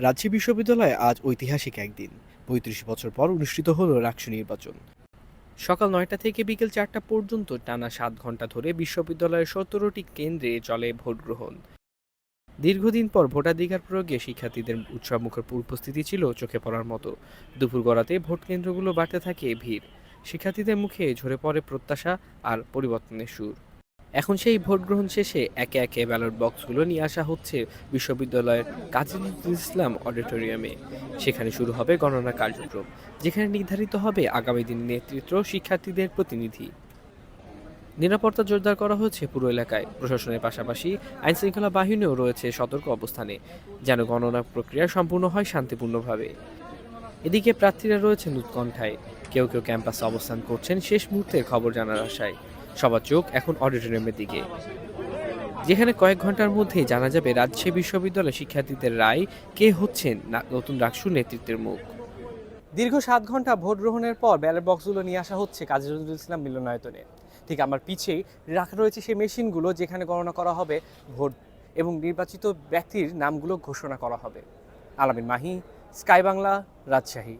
রাজশাহী বিশ্ববিদ্যালয়ে আজ ঐতিহাসিক একদিন। পঁয়ত্রিশ বছর পর অনুষ্ঠিত হল রাকসু নির্বাচন। সকাল নয়টা থেকে বিকেল চারটা পর্যন্ত টানা সাত ঘণ্টা ধরে বিশ্ববিদ্যালয়ের সতেরোটি কেন্দ্রে চলে ভোট গ্রহণ। দীর্ঘদিন পর ভোটাধিকার প্রয়োগে শিক্ষার্থীদের উৎসবমুখর উপস্থিতি ছিল চোখে পড়ার মতো। দুপুর গড়াতে ভোট কেন্দ্রগুলো বাড়তে থাকে ভিড়। শিক্ষার্থীদের মুখে ঝরে পড়ে প্রত্যাশা আর পরিবর্তনের সুর। এখন সেই ভোট গ্রহণ শেষে একে একে ব্যালট বক্সগুলো নিয়ে আসা হচ্ছে বিশ্ববিদ্যালয়ের কাজী ইসলাম অডিটোরিয়ামে। সেখানে শুরু হবে গণনা কার্যক্রম, যেখানে নির্ধারিত হবে আগামী দিনের নেতৃত্ব শিক্ষার্থীদের প্রতিনিধি। নিরাপত্তা জোরদার করা হয়েছে পুরো এলাকায়, প্রশাসনের পাশাপাশি আইনশৃঙ্খলা বাহিনীও রয়েছে সতর্ক অবস্থানে, যেন গণনা প্রক্রিয়া সম্পূর্ণ হয় শান্তিপূর্ণভাবে। এদিকে প্রার্থীরা রয়েছেন উৎকণ্ঠায়, কেউ কেউ ক্যাম্পাসে অবস্থান করছেন শেষ মুহূর্তের খবর জানার আশায়। সবার চোখ এখন অডিটোরিয়ামের দিকে। যেখানে কয়েক ঘণ্টার মধ্যেই জানা যাবে রাজশাহী বিশ্ববিদ্যালয়ের শিক্ষার্থীদের রায় কে হচ্ছেন নতুন রাকসু নেতৃত্বের মুখ। দীর্ঘ সাত ঘণ্টা ভোট গ্রহণের পর ব্যালট বক্সগুলো নিয়ে আসা হচ্ছে কাজী নজরুল ইসলাম মিলনায়তনে। ঠিক আমার পিছেই রাখা রয়েছে সেই মেশিনগুলো যেখানে গণনা করা হবে ভোট এবং নির্বাচিত ব্যক্তির নামগুলো ঘোষণা করা হবে। আলামিন মাহি, স্কাই বাংলা, রাজশাহী।